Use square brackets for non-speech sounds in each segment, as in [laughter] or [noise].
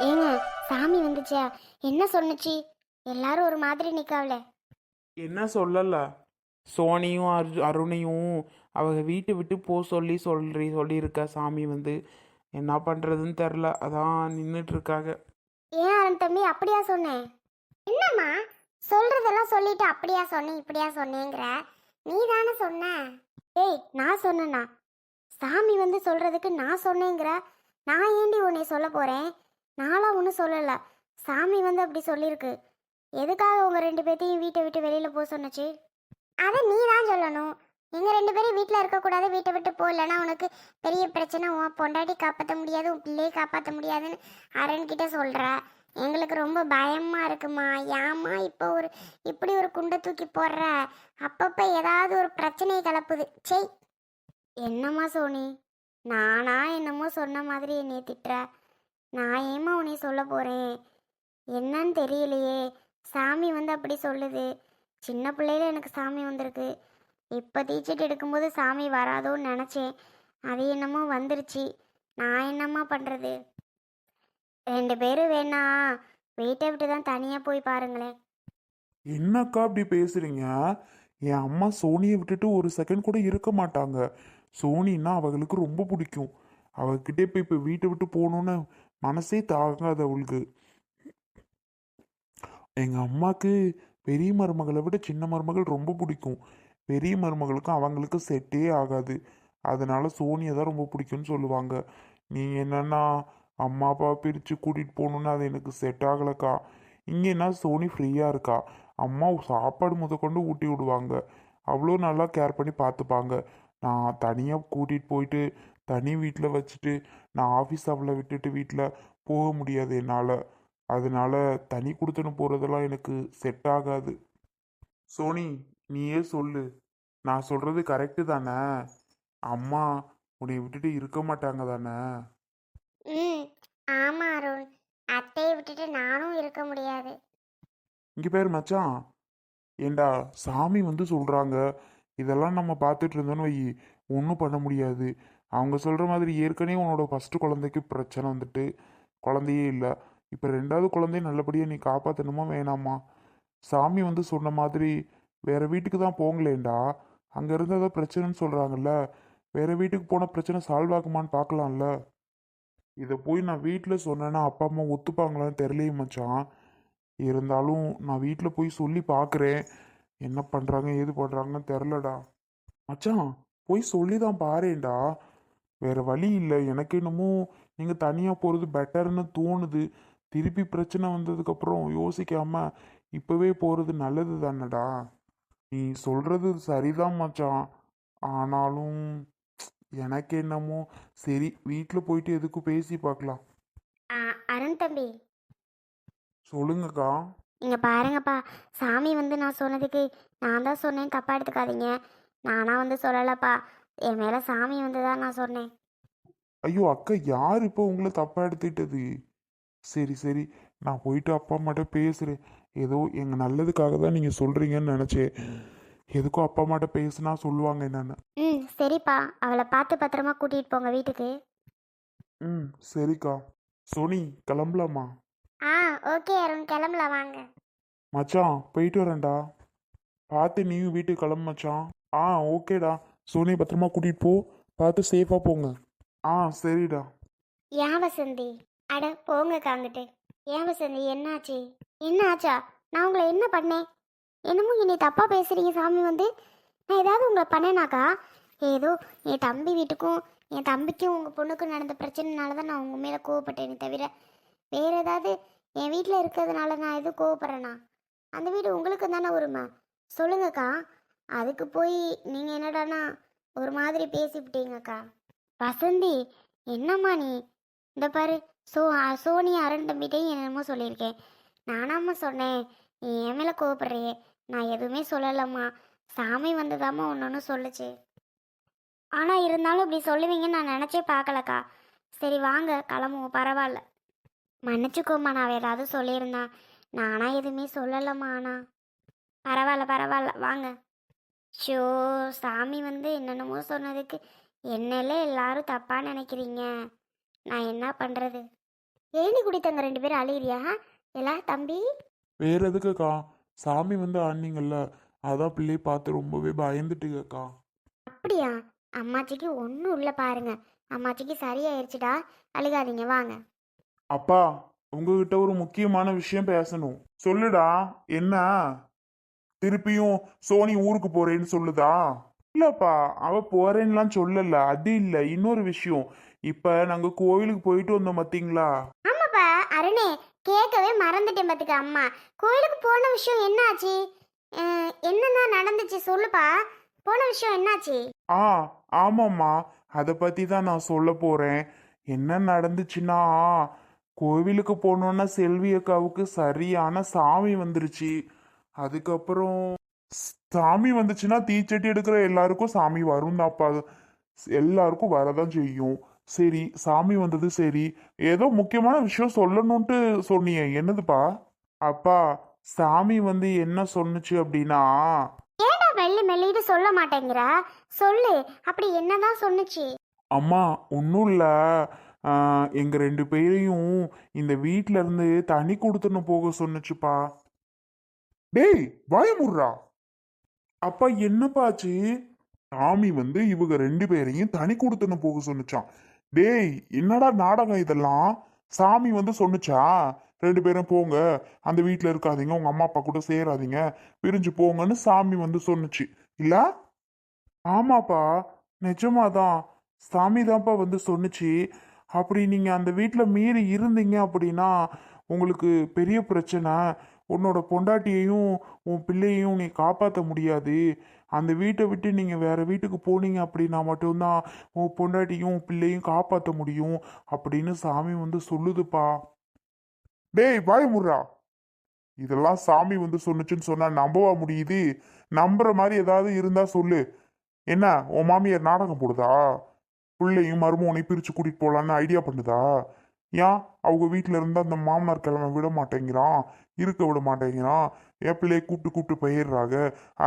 ஏங்க சாமி வந்துச்சா? என்ன சொன்னுச்சு? எல்லாரும் ஒரு மாதிரி நிக்காவல. என்ன சொல்லல? சோனியும் அரு அருணையும் அவங்க வீட்டை விட்டு போக சொல்லி சொல்லி சொல்லியிருக்கா சாமி வந்து. என்ன பண்ணுறதுன்னு தெரில அதான் நின்றுட்டு இருக்காங்க ஏன் அருண் தம்பி அப்படியா சொன்னேன் என்னம்மா? சொல்றதெல்லாம் சொல்லிட்டு அப்படியா சொன்னேன் இப்படியா சொன்னேங்கிற? நீ தானே சொன்ன? ஏய் நான் சொன்னேனா? சாமி வந்து சொல்றதுக்கு நான் சொன்னேங்கிற? நான் ஏண்டி உன்னை சொல்ல போறேன்? நானும் ஒன்றும் சொல்லலை. சாமி வந்து அப்படி சொல்லியிருக்கு எதுக்காக உங்கள் ரெண்டு பேர்த்தையும் வீட்டை விட்டு வெளியில் போக சொன்னச்சு? அதை நீ தான் சொல்லணும். எங்கள் ரெண்டு பேரும் வீட்டில் இருக்கக்கூடாது வீட்டை விட்டு போகலன்னா உனக்கு பெரிய பிரச்சனை. உன் பொண்டாட்டி காப்பாற்ற முடியாது உன் பிள்ளையை காப்பாற்ற முடியாதுன்னு அரண்கிட்ட சொல்கிற எங்களுக்கு ரொம்ப பயமாக இருக்குமா? ஏம்மா இப்போ ஒரு இப்படி ஒரு குண்டை தூக்கி போடுற? அப்பப்போ ஏதாவது ஒரு பிரச்சனையை கலப்புது. செய் என்னம்மா சோனி? நானா என்னமோ சொன்ன மாதிரி என்னைய திட்டுற? நான் ஏம்மா உன்னை சொல்ல போகிறேன் என்னன்னு தெரியலையே. சாமி வந்து அப்படி சொல்லுது. சின்ன பிள்ளையில எனக்கு சாமி வந்திருக்கு. இப்போ தீச்சிட்டு எடுக்கும்போது சாமி வராதோன்னு நினச்சேன். அது என்னமோ வந்துருச்சு. நான் என்னம்மா பண்ணுறது ரெண்டு பேரும் வேணா. வீட்டை விட்டு தான் தனியாக போய் பாருங்களேன். என்னக்கா அப்படி பேசுறீங்க? என் அம்மா சோனியை விட்டுட்டு ஒரு செகண்ட் கூட இருக்க மாட்டாங்க. சோனின்னா அவங்களுக்கு ரொம்ப பிடிக்கும். அவகிட்டே போய் இப்போ வீட்டை விட்டு போகணுன்னு மனசே தாங்காத அவளுக்கு எங்கள் அம்மாவுக்கு பெரிய மருமகளை விட சின்ன மருமகள் ரொம்ப பிடிக்கும். பெரிய மருமகளுக்கும் அவங்களுக்கு செட்டே ஆகாது. அதனால சோனியை தான் ரொம்ப பிடிக்கும்னு சொல்லுவாங்க. நீங்கள் என்னன்னா அம்மா அப்பா பிரித்து கூட்டிகிட்டு போகணுன்னு அது எனக்கு செட் ஆகலக்கா. இங்கேனா சோனி ஃப்ரீயாக இருக்கா? அம்மா சாப்பாடு முதற்கொண்டு ஊட்டி விடுவாங்க. அவ்வளோ நல்லா கேர் பண்ணி பார்த்துப்பாங்க. நான் தனியாக கூட்டிகிட்டு போயிட்டு தனி வீட்டில் வச்சுட்டு நான் ஆஃபீஸ் அவளை விட்டுட்டு வீட்டில் போக முடியாது என்னால். அதனால தனி கொடுத்துன்னு போகிறதெல்லாம் எனக்கு செட் ஆகாது. சோனி நீயே சொல்லு. நான் சொல்கிறது கரெக்டு தானே? அம்மா உன்னை விட்டுட்டு இருக்க மாட்டாங்க தானே? ம் ஆமாம் அருண். அத்தையை விட்டுட்டு நானும் இருக்க முடியாது. இங்கே பேர் மச்சான். ஏண்டா சாமி வந்து சொல்கிறாங்க இதெல்லாம் நம்ம பார்த்துட்டு இருந்தோன்னு வை. ஒன்றும் பண்ண முடியாது. அவங்க சொல்கிற மாதிரி ஏற்கனவே உன்னோட ஃபஸ்ட்டு குழந்தைக்கு பிரச்சனை வந்துட்டு குழந்தையே இல்லை. இப்போ ரெண்டாவது குழந்தைய நல்லபடியாக நீ காப்பாற்றணுமா வேணாமா? சாமி வந்து சொன்ன மாதிரி வேறு வீட்டுக்கு தான் போங்களேண்டா அங்கே இருந்து ஏதோ பிரச்சனைன்னு சொல்கிறாங்கல்ல வேறு வீட்டுக்கு போன பிரச்சனை சால்வ் ஆகுமான்னு பார்க்கலாம்ல? இதை போய் நான் வீட்டில் சொன்னேன்னா அப்பா அம்மா ஒத்துப்பாங்களான்னு தெரியலையே மச்சான். இருந்தாலும் நான் வீட்டில் போய் சொல்லி பார்க்குறேன். என்ன பண்ணுறாங்க ஏது பண்ணுறாங்கன்னு தெரிலடா மச்சான் போய் சொல்லி தான் பாரேன்டா. வேற வழி இல்லை. எனக்கு என்னமோ நீங்கள் தனியாக போகிறது பெட்டர்னு தோணுது. திருப்பி பிரச்சனை வந்ததுக்கப்புறம் யோசிக்காம இப்போவே போகிறது நல்லது தானடா. நீ சொல்கிறது சரிதான் மச்சான். ஆனாலும் எனக்கு என்னமோ சரி வீட்டில் போயிட்டு எதுக்கும் பேசி பார்க்கலாம் அருண் தம்பி. சொல்லுங்கக்கா. இங்க பாருங்கப்பா. சாமி வந்து நான் சொன்னதுக்கு நான் தான் சொன்னேன். தப்பா எடுத்துக்காதீங்க. நானா வந்து சொல்லலப்பா. என் மேல சாமி வந்து தான் நான் சொன்னேன். ஐயோ அக்கா யார் இப்போ உங்களை தப்பாக எடுத்துக்கிட்டது? சரி சரி. நான் போயிட்டு அப்பா அம்மாட்ட பேசுகிறேன் ஏதோ எங்கள் நல்லதுக்காக தான் நீங்கள் சொல்கிறீங்கன்னு நினச்சேன். எதுக்கும் அப்பா அம்மாட்ட பேசுனா சொல்லுவாங்க என்னென்னு. ம் சரிப்பா. அவளை பார்த்து பத்திரமா கூட்டிட்டு போங்க வீட்டுக்கு. ம் சரிக்கா. சோனி கிளம்பலாமா? ஆ ஓகே அருண் கிளம்பலாம் வாங்க. மச்சான் போயிட்டு வரேன்டா. பார்த்து நீயும் வீட்டுக்கு கிளம்பு மச்சான். ஆ ஓகேடா. சோனியை பத்திரமா கூட்டிகிட்டு போ. பார்த்து சேஃபாக போங்க. ஆ சரிடா. ஏன் வசந்தி? அட போங்கக்கா அங்கிட்டு ஏன் வசந்தி என்னாச்சு? என்ன ஆச்சா நான் உங்களை என்ன பண்ணேன்? என்னமோ என்னை தப்பா பேசுறீங்க சாமி வந்து. நான் ஏதாவது உங்களை பண்ணேனாக்கா? ஏதோ என் தம்பி வீட்டுக்கும் என் தம்பிக்கும் உங்கள் பொண்ணுக்கும் நடந்த பிரச்சனைனால தான் நான் உங்கள் மேலே கோவப்பட்டேனே தவிர வேற ஏதாவது என் வீட்டில் இருக்கிறதுனால நான் எதுவும் கோவப்படுறேனா? அந்த வீடு உங்களுக்கு தானே உரிமை? சொல்லுங்கக்கா. அதுக்கு போய் நீங்கள் என்னடானா ஒரு மாதிரி பேசிவிட்டீங்கக்கா. வசந்தி என்னம்மா நீ? இந்த பாரு சோ சோனி அருண் தம்பிட்டையும் என்னமோ சொல்லியிருக்கேன். நானாம்மா சொன்னேன் நீ என் மேலே கோவப்படுறியே. நான் எதுவுமே சொல்லலம்மா. சாமி வந்ததாம்மா ஒன்று ஒன்று சொல்லுச்சு. ஆனால் இருந்தாலும் இப்படி சொல்லுவீங்கன்னு நான் நினச்சே பார்க்கலக்கா. சரி வாங்க கிளம்புவோம் பரவாயில்ல. மன்னிச்சுக்கோம்மா நான் ஏதாவது சொல்லியிருந்தேன். நானா எதுவுமே சொல்லலம்மா ஆனா. பரவாயில்ல பரவாயில்ல வாங்க. ஷோ சாமி வந்து என்னென்னமோ சொன்னதுக்கு என்னல எல்லாரும் தப்பாக நினைக்கிறீங்க. நான் என்ன பண்ணுறது ஏனி குடித்தவங்க ரெண்டு பேரும் அழுகிறியா? எல்லா தம்பி? வேற எதுக்குக்கா? சாமி வந்து ஆனீங்கல்ல அதான் பிள்ளையை பார்த்து ரொம்பவே பயந்துட்டுக்கா அப்படியா? அம்மாச்சிக்கு ஒன்றும் இல்லை பாருங்க. அம்மாச்சிக்கு சரியாயிருச்சுடா. அழுகாதீங்க வாங்க. அப்பா உங்ககிட்ட ஒரு முக்கியமான விஷயம் பேசணும். சொல்லுடா என்ன? திருப்பியும் சோனி ஊருக்கு போறேன்னு சொல்லுதா? இல்லப்பா அவ போறேன்னுலாம் சொல்லல. அது இல்ல இன்னொரு விஷயம். இப்ப நாங்க கோவிலுக்கு போயிட்டு வந்தோம் பாத்தீங்களா? ஆமாப்பா அருணே கேட்கவே மறந்துட்டேன் பார்த்துக்க அம்மா. கோயிலுக்கு போன விஷயம் என்னாச்சு? அஹ், என்னதான் நடந்துச்சு சொல்லுப்பா. போன விஷயம் என்னாச்சு? ஆ ஆமாம்மா. அதை பத்தி தான் நான் சொல்ல போறேன். என்ன நடந்துச்சுன்னா கோவிலுக்கு போனோன்னா செல்வி அக்காவுக்கு சரியான சாமி வந்துருச்சு. அதுக்கப்புறம் சாமி வந்துச்சுன்னா தீச்சட்டி எடுக்கிற எல்லாருக்கும் சாமி வரும் தான்ப்பா எல்லாருக்கும் வரதான் செய்யும். சரி சாமி வந்தது சரி. ஏதோ முக்கியமான விஷயம் சொல்லணும்ட்டு சொன்னியே. என்னதுப்பா? அப்பா சாமி வந்து என்ன சொன்னுச்சு அப்படின்னா ஏடா மெல்லி மெல்லிட்டு சொல்ல மாட்டேங்கிற? சொல்லு அப்படி என்னதான் சொன்னுச்சு? அம்மா ஒன்றும் இல்லை. எங்கள் ரெண்டு பேரையும் இந்த வீட்ல இருந்து தனி கொடுத்துன்னு போக சொன்னுச்சுப்பா. டேய் பயமுடுறா அப்பா என்னப்பாச்சு சாமி வந்து இவங்க ரெண்டு பேரையும் தனி கொடுத்துன்னு போக சொன்னுச்சான் டேய் என்னடா நாடகம் இதெல்லாம்? சாமி வந்து சொன்னுச்சா? ரெண்டு பேரும் போங்க. அந்த வீட்டில் இருக்காதீங்க உங்க அம்மா அப்பா கூட சேராதீங்க. பிரிஞ்சு போங்கன்னு சாமி வந்து சொன்னுச்சு. இல்ல? ஆமாப்பா நிஜமாதான். சாமி தான்ப்பா வந்து சொன்னுச்சு. அப்படி நீங்கள் அந்த வீட்டில் மீறி இருந்தீங்க அப்படின்னா உங்களுக்கு பெரிய பிரச்சனை. உன்னோட பொண்டாட்டியையும் உன் பிள்ளையையும் நீ காப்பாற்ற முடியாது. அந்த வீட்டை விட்டு நீங்கள் வேற வீட்டுக்கு போனீங்க அப்படின்னா மட்டும்தான் உன் பொண்டாட்டியும் உன் பிள்ளையும் காப்பாற்ற முடியும் அப்படின்னு சாமி வந்து சொல்லுதுப்பா. டேய் பயமுறா இதெல்லாம் சாமி வந்து சொன்னுச்சுன்னு சொன்னால் நம்பவா முடியுது? நம்புற மாதிரி ஏதாவது இருந்தால் சொல்லு. என்ன உன் மாமியார் நாடகம் போடுதா? பிள்ளையும் மருமகனையும் பிரித்து கூட்டிகிட்டு போகலான்னு ஐடியா பண்ணுதா? ஏன்? அவங்க வீட்டில் இருந்தால் அந்த மாமனார் கிழமை விட மாட்டேங்கிறான். இருக்க விட மாட்டேங்கிறான். என் பிள்ளையை கூப்பிட்டு கூப்பிட்டு போயிடுறாங்க.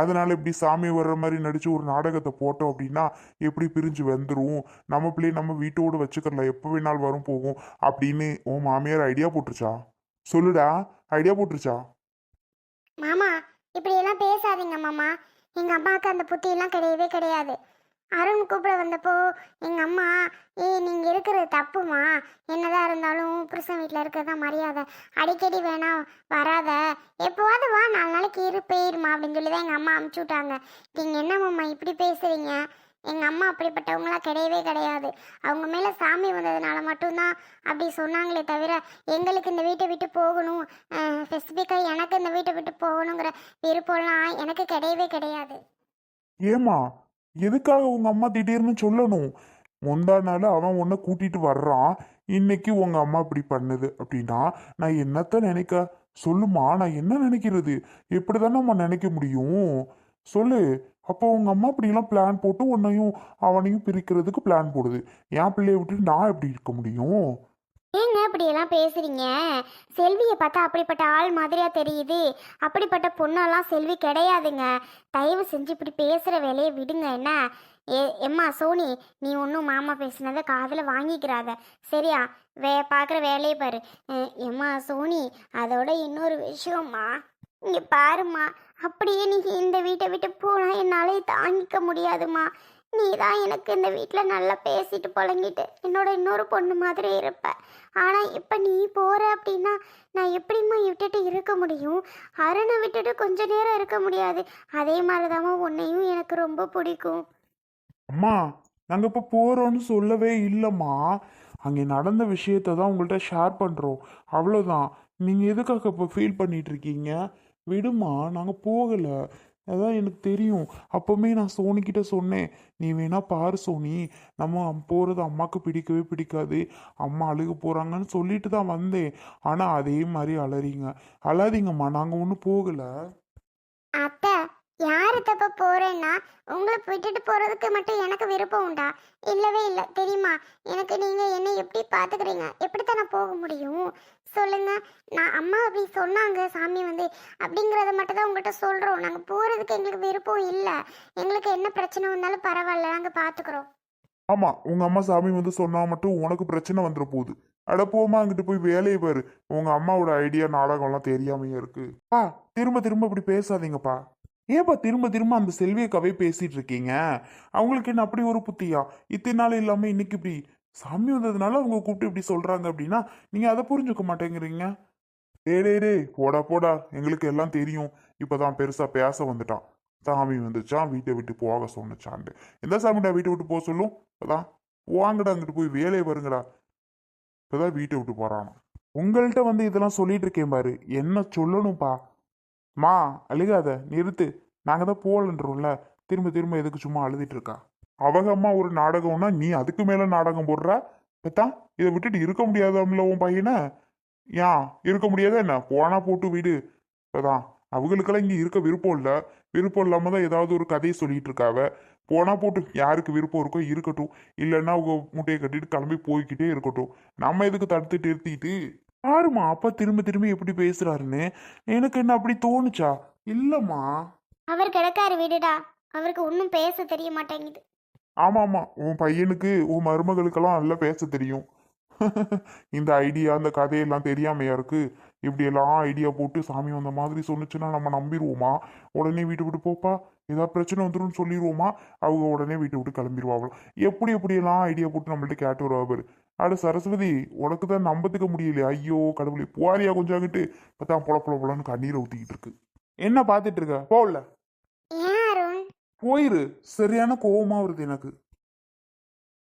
அதனால இப்படி சாமி வர்ற மாதிரி நடிச்சு ஒரு நாடகத்தை போட்டோம் அப்படின்னா எப்படி பிரிஞ்சு வந்துடும் நம்ம பிள்ளையை நம்ம வீட்டோடு வச்சுக்கலாம் எப்போ வேணாலும் வரும் போகும். அப்படின்னு உன் மாமியார் ஐடியா போட்டுருச்சா? சொல்லுடா. ஐடியா போட்டுருச்சா? மாமா இப்படி எல்லாம் பேசாதீங்க மாமா. எங்க அம்மாவுக்கு அந்த புத்தியெல்லாம் கிடையவே கிடையாது. அருண் கூப்பிட வந்தப்போ எங்கள் அம்மா ஏய் நீங்கள் இருக்கிறது தப்புமா? என்னதான் இருந்தாலும் புருஷன் வீட்டில் இருக்கிறதா மரியாதை. அடிக்கடி வேணாம் வராத. எப்போவாது வா நாலு நாளைக்கு இரு போயிருமா அப்படின்னு சொல்லி தான் எங்கள் அம்மா அமுச்சு விட்டாங்க. நீங்கள் என்னம்மா இப்படி பேசுகிறீங்க எங்கள் அம்மா அப்படிப்பட்டவங்களாம் கிடையவே கிடையாது. அவங்க மேலே சாமி வந்ததுனால மட்டும்தான் அப்படி சொன்னாங்களே தவிர எங்களுக்கு இந்த வீட்டை விட்டு போகணும். ஸ்பெசிஃபிக்காக எனக்கு இந்த வீட்டை விட்டு போகணுங்கிற விருப்பம்லாம் எனக்கு கிடையவே கிடையாது. ஏமா எதுக்காக உங்க அம்மா திடீர்னு சொல்லணும்? முந்தா நாள் அவன் உன்னை கூட்டிட்டு வர்றான். இன்னைக்கு உங்க அம்மா இப்படி பண்ணுது அப்படின்னா நான் என்னத்த நினைக்க சொல்லுமா நான் என்ன நினைக்கிறது? எப்படிதானே நம்ம நினைக்க முடியும்? சொல்லு. அப்போ உங்க அம்மா இப்படிலாம் பிளான் போட்டு உன்னையும் அவனையும் பிரிக்கிறதுக்கு பிளான் போடுது. என் பிள்ளைய விட்டுட்டு நான் எப்படி இருக்க முடியும்? ஏங்க இப்படியெல்லாம் பேசுறீங்க? செல்வியை பார்த்தா அப்படிப்பட்ட ஆள் மாதிரியா தெரியுது. அப்படிப்பட்ட பொண்ணெல்லாம் செல்வி கிடையாதுங்க. தயவு செஞ்சு இப்படி பேசுகிற வேலையை விடுங்க. என்ன? ஏ எம்மா சோனி நீ ஒன்றும் மாமா பேசினதை காதில் வாங்கிக்கிறாத. சரியா? வே பார்க்குற வேலையை பாரு. எம்மா சோனி அதோட இன்னொரு விஷயம்மா. இங்கே பாரும்மா. அப்படியே நீ இந்த வீட்டை விட்டு போனால் என்னாலே தாங்கிக்க முடியாதும்மா. நீ தான் எனக்கு இந்த வீட்டில் நல்லா பேசிட்டு புழங்கிட்டு என்னோட இன்னொரு பொண்ணு மாதிரி இருப்ப. ஆனால் இப்போ நீ போகிற அப்படின்னா நான் எப்படிம்மா விட்டுட்டு இருக்க முடியும்? அருணை விட்டுட்டு கொஞ்ச நேரம் இருக்க முடியாது. அதே மாதிரி உன்னையும் எனக்கு ரொம்ப பிடிக்கும். அம்மா நாங்கள் இப்போ போகிறோன்னு சொல்லவே இல்லைம்மா. அங்கே நடந்த விஷயத்தை தான் உங்கள்கிட்ட ஷேர் பண்ணுறோம் அவ்வளோதான் நீங்கள் எதுக்காக இப்போ ஃபீல் பண்ணிகிட்ருக்கீங்க இருக்கீங்க? விடுமா நாங்கள் போகலை. அதான் எனக்கு தெரியும். அப்போவுமே நான் சோனிக்கிட்ட சொன்னேன். நீ வேணா பாரு சோனி. நம்ம போகிறது அம்மாவுக்கு பிடிக்கவே பிடிக்காது. அம்மா அழுக போகிறாங்கன்னு சொல்லிட்டு தான் வந்தேன். ஆனால் அதே மாதிரி அலறிங்க அழாதீங்கம்மா. நாங்கள் ஒன்றும் போகலை. அத்தை யார் தப்ப போறேன்னா உங்களை விட்டுட்டு போறதுக்கு மட்டும் எனக்கு விருப்பம் உண்டா? இல்லவே இல்லை. தெரியுமா? எனக்கு நீங்க என்ன எப்படி பாத்துக்கிறீங்க? எப்படித்தான் நான் போக முடியும்? சொல்லுங்க. நான் அம்மா அப்படி சொன்னாங்க சாமி வந்து. அப்படிங்கிறத மட்டும் தான் உங்கள்கிட்ட சொல்றோம். நாங்கள் போகிறதுக்கு எங்களுக்கு விருப்பம் இல்லை. எங்களுக்கு என்ன பிரச்சனை வந்தாலும் பரவாயில்ல. நாங்கள் பார்த்துக்குறோம் ஆமாம் உங்கள் அம்மா சாமி வந்து சொன்னால் மட்டும் உனக்கு பிரச்சனை வந்துட போகுது. அட போமா அங்கிட்டு போய் வேலையை பாரு. உங்க அம்மாவோட ஐடியா நாடகம்லாம் தெரியாமையே இருக்கு. பா திரும்ப திரும்ப இப்படி பேசாதீங்கப்பா. ஏப்பா திரும்ப திரும்ப அந்த செல்வியக்காவே பேசிட்டு இருக்கீங்க? அவங்களுக்கு என்ன அப்படி ஒரு புத்தியா? இத்தனை நாள் இல்லாமல் இன்னைக்கு இப்படி சாமி வந்ததுனால அவங்க கூப்பிட்டு இப்படி சொல்றாங்க அப்படின்னா நீங்க அதை புரிஞ்சுக்க மாட்டேங்கிறீங்க. டே டே டே போடா போடா. எங்களுக்கு எல்லாம் தெரியும். இப்பதான் பெருசா பேச வந்துட்டான். சாமி வந்துச்சான் வீட்டை விட்டு போக சொன்னுச்சான்ட்டு எந்த சாமிடா வீட்டை விட்டு போக சொல்லும்? இப்போதான் வாங்கடா அங்கிட்டு போய் வேலையை வருங்கடா இப்பதான் வீட்டை விட்டு போறானா உங்கள்கிட்ட வந்து இதெல்லாம் சொல்லிட்டு இருக்கேன் பாரு. என்ன சொல்லணும்ப்பா மா அழுகாத. நிறுத்து. நாங்க தான் போகலன்றோம்ல. திரும்ப திரும்ப எதுக்கு சும்மா அழுதுட்டு இருக்கா? அவங்க அம்மா ஒரு நாடகம்னா நீ அதுக்கு மேல நாடகம் போடுற? பெத்தா இதை விட்டுட்டு இருக்க முடியாதாம்ல உன் பையனை? ஏன் இருக்க முடியாதா என்ன? போனா போட்டு வீடு. அதான் அவங்களுக்கெல்லாம் இங்க இருக்க விருப்பம் இல்ல. விருப்பம் இல்லாம தான் ஏதாவது ஒரு கதையை சொல்லிட்டு இருக்காவ. போனா போட்டு யாருக்கு விருப்பம் இருக்கோ இருக்கட்டும். இல்லைன்னா அவங்க முட்டையை கட்டிட்டு கிளம்பி போய்க்கிட்டே இருக்கட்டும். நம்ம எதுக்கு தடுத்துட்டு நிறுத்திட்டு? யாருமா அப்பா திரும்ப திரும்ப எப்படி பேசுறாருன்னு. எனக்கு என்ன அப்படி தோணுச்சா? இல்லம்மா. அவர் கிடக்காரு விடுடா. அவருக்கு ஒன்றும் பேச தெரிய மாட்டேங்குது. ஆமாம் ஆமாம் உன் பையனுக்கு உன் மருமகளுக்கெல்லாம் நல்லா பேச தெரியும். [laughs] இந்த ஐடியா அந்த கதையெல்லாம் தெரியாமையா இருக்கு? இப்படி எல்லாம் ஐடியா போட்டு சாமி வந்த மாதிரி சொன்னுச்சுன்னா நம்ம நம்பிடுவோமா? உடனே வீட்டு விட்டு போப்பா. ஏதாவது பிரச்சனை வந்துடும் சொல்லிடுவோமா? அவங்க உடனே வீட்டை விட்டு கிளம்பிடுவாங்களாம் எப்படி எப்படியெல்லாம் ஐடியா போட்டு நம்மள்ட்ட கேட்டு வருவா பாரு. அட சரஸ்வதி உனக்கு தான் நம்பத்துக்க முடியலையா. ஐயோ கடவுளே போறியா கொஞ்சம் ஆகிட்டு பார்த்தா பொல பொல பொலன்னு கண்ணீரை ஊற்றிக்கிட்டு இருக்கு. என்ன பார்த்துட்டு இருக்க? போகல போயிரு சரியான கோவமா வருது எனக்கு